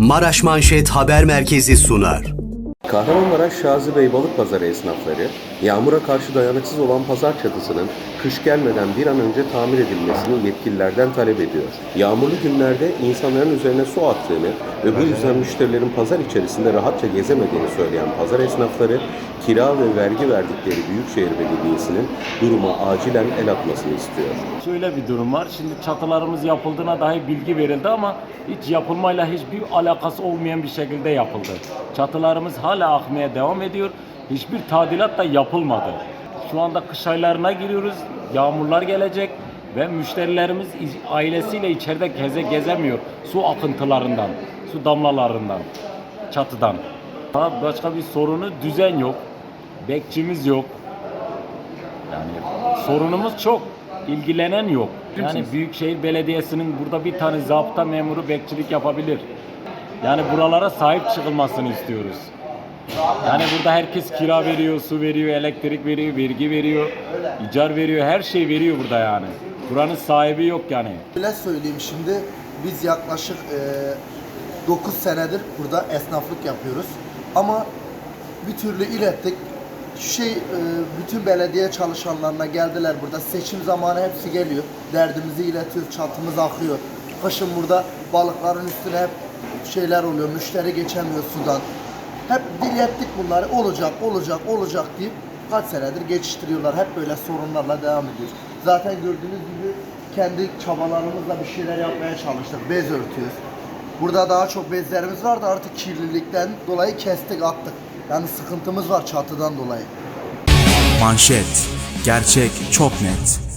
Maraş Manşet Haber Merkezi sunar. Kahramanmaraş Şazi Bey Balık Pazarı esnafları, yağmura karşı dayanıksız olan pazar çatısının kış gelmeden bir an önce tamir edilmesini yetkililerden talep ediyor. Yağmurlu günlerde insanların üzerine su attığını ve bu yüzden müşterilerin pazar içerisinde rahatça gezemediğini söyleyen pazar esnafları, kira ve vergi verdikleri Büyükşehir Belediyesi'nin duruma acilen el atmasını istiyor. Şöyle bir durum var. Şimdi çatılarımız yapıldığına dair bilgi verildi ama hiç yapılmayla hiçbir alakası olmayan bir şekilde yapıldı. Çatılarımız hala akmaya devam ediyor. Hiçbir tadilat da yapılmadı. Şu anda kış aylarına giriyoruz. Yağmurlar gelecek ve müşterilerimiz iz- ailesiyle içeride geze gezemiyor. Su akıntılarından, su damlalarından, çatıdan. Daha başka bir sorunu düzen yok. Bekçimiz yok. Yani sorunumuz çok. İlgilenen yok. Yani Büyükşehir Belediyesi'nin burada bir tane zabıta memuru bekçilik yapabilir. Yani buralara sahip çıkılmasını istiyoruz. Yani burada herkes kira veriyor, su veriyor, elektrik veriyor, vergi veriyor, icar veriyor, her şey veriyor burada yani. Buranın sahibi yok yani. Öyle söyleyeyim şimdi biz yaklaşık 9 senedir burada esnaflık yapıyoruz. Ama bir türlü ilettik. Şey e, bütün belediye çalışanlarına geldiler burada. Seçim zamanı hepsi geliyor. Derdimizi iletiyoruz, çatımız akıyor. Kışın burada balıkların üstüne hep şeyler oluyor. Müşteri geçemiyor sudan. Hep dilettik bunları. Olacak, olacak, olacak deyip kaç senedir geçiştiriyorlar. Hep böyle sorunlarla devam ediyoruz. Zaten gördüğünüz gibi kendi çabalarımızla bir şeyler yapmaya çalıştık. Bez örtüyoruz. Burada daha çok bezlerimiz vardı artık kirlilikten dolayı kestik attık. Yani sıkıntımız var çatıdan dolayı. Manşet. Gerçek çok net.